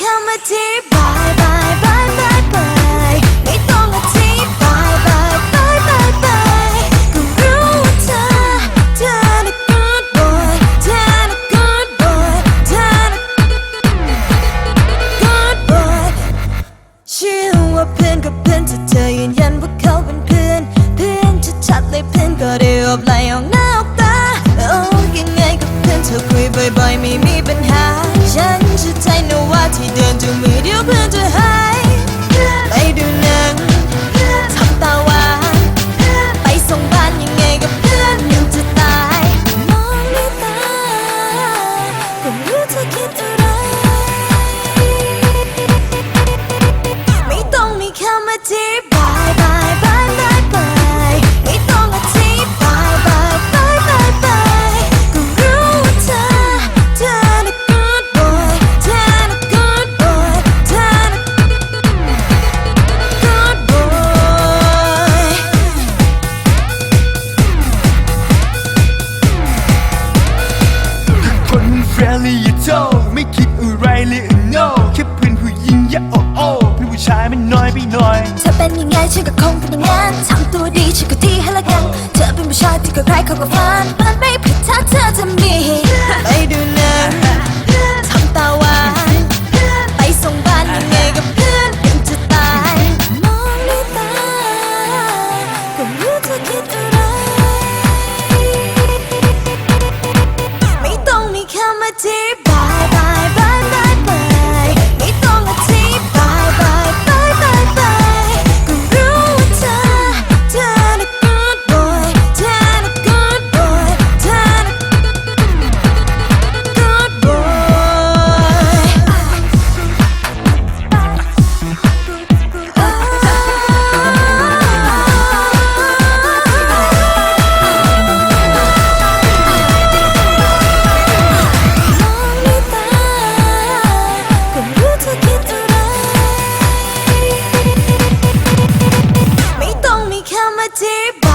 become a deep forget friendly you told ไม่คิดอะไรเลยอ no แค่เพื่อนผู้หญิงอย่าโอ้โอ้เพื่อนผู้ชายมันน้อยไปหน่อย เธอเป็นยังไงฉันก็คงเป็นอย่างนั้นทำตัวดีฉันก็ดีให้ละกัน เธอเป็นผู้ชายที่ก็ใครเขาก็ฝัน Party.